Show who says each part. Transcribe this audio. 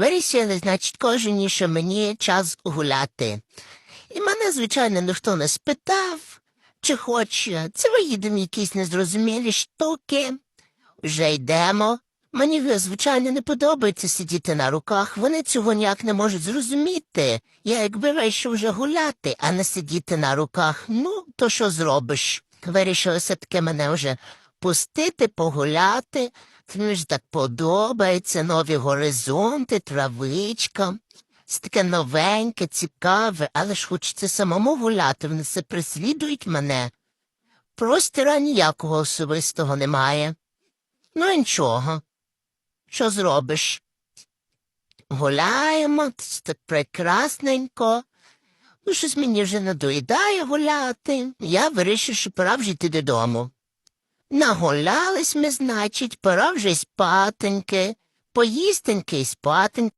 Speaker 1: Вирішили, значить, кожен, що мені час гуляти. І мене, звичайно, ніхто не спитав, чи хоче. Це виїдемо якісь незрозумілі штуки. Вже йдемо. Мені, звичайно, не подобається сидіти на руках. Вони цього ніяк не можуть зрозуміти. Я якби вирішив вже гуляти, а не сидіти на руках. Ну, то що зробиш? Вирішили все-таки мене вже пустити, погуляти. Мені ж так подобається, нові горизонти, травичка. Це таке новеньке, цікаве, але ж хочеться самому гуляти, вони все преслідують мене. Простора ніякого особистого немає. Ну, і нічого. Що зробиш? Гуляємо, це так прекрасненько. Ну, щось мені вже надоїдає гуляти. Я вирішив, що пора вже йти додому. Нагулялись ми, значить, пора вже спатеньки, поїстеньки й спатеньки.